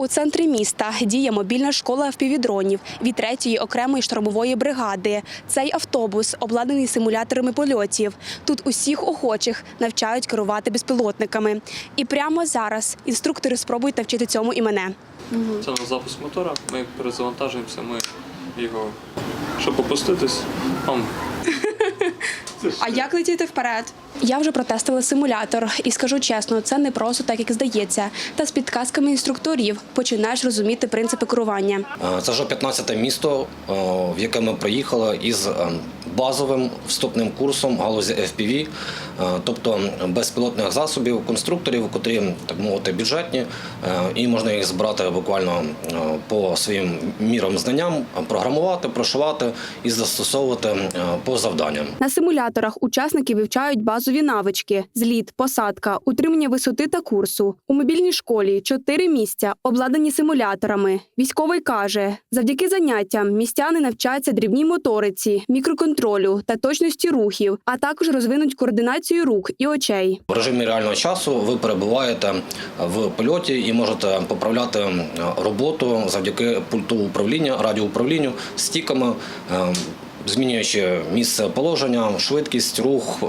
У центрі міста діє мобільна школа впівдронів від третьої окремої штурмової бригади. Цей автобус обладнаний симуляторами польотів. Тут усіх охочих навчають керувати безпілотниками. І прямо зараз інструктори спробують навчити цьому і мене. Це на запуск мотора. Ми перезавантажуємося, ми його. Щоб опуститись, там А як летіти вперед? Я вже протестувала симулятор і скажу чесно, це не просто так, як здається. Та з підказками інструкторів починаєш розуміти принципи керування. Е, Це вже 15-те місто, е, в яке ми приїхали із е, базовим вступним курсом галузі FPV, тобто безпілотних засобів, конструкторів, котрі так мовити бюджетні, і можна їх збирати буквально по своїм мірам знанням, програмувати, прошивати і застосовувати по завданням. На симуляторах учасники вивчають базові навички: зліт, посадка, утримання висоти та курсу. У мобільній школі чотири місця обладнані симуляторами. Військовий каже, завдяки заняттям містяни навчаються дрібній моториці, мікроконтролю та точності рухів, а також розвинуть координацію рук і очей. В режимі реального часу ви перебуваєте в польоті і можете поправляти роботу завдяки пульту управління, радіоуправлінню, стіками. Змінюючи місце положення, швидкість, рух е,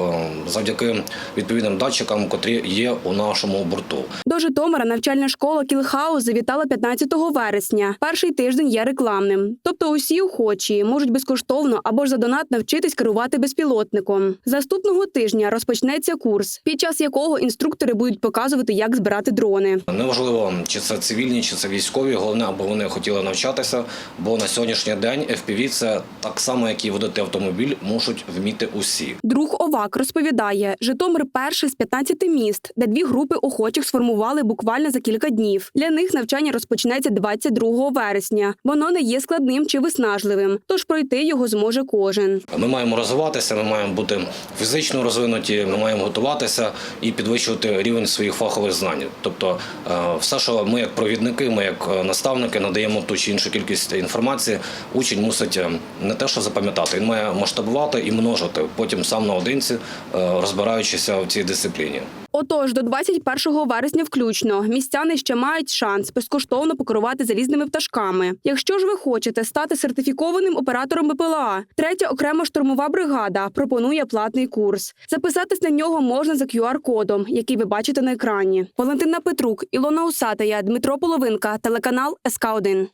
завдяки відповідним датчикам, котрі є у нашому борту. До Житомира навчальна школа Кілхаус завітала 15 вересня. Перший тиждень є рекламним. Тобто усі охочі можуть безкоштовно або ж за донат навчитись керувати безпілотником. З Наступного тижня розпочнеться курс, під час якого інструктори будуть показувати, як збирати дрони. Неважливо, чи це цивільні, чи це військові. Головне, аби вони хотіли навчатися. Бо на сьогоднішній день FPV – це так само, як і водити автомобіль, можуть вміти усі. Друг Овак розповідає, Житомир перший з 15 міст, де дві групи охочих сформували буквально за кілька днів. Для них навчання розпочнеться 22 вересня. Воно не є складним чи виснажливим, тож пройти його зможе кожен. Ми маємо розвиватися, ми маємо бути фізично розвинуті, ми маємо готуватися і підвищувати рівень своїх фахових знань. Тобто, е, все, що ми як провідники, ми як е, наставники надаємо ту чи іншу кількість інформації, учень мусить е, не те, що запам'ятати, він має масштабувати і множити. Потім сам наодинці, розбираючися в цій дисципліні. Отож, до 21 вересня включно містяни ще мають шанс безкоштовно покерувати залізними пташками. Якщо ж ви хочете стати сертифікованим оператором БПЛА, третя окрема штурмова бригада пропонує платний курс. Записатись на нього можна за QR-кодом, який ви бачите на екрані. Валентина Петрук, Ілона Усатая, Дмитро Половинка, телеканал СК 1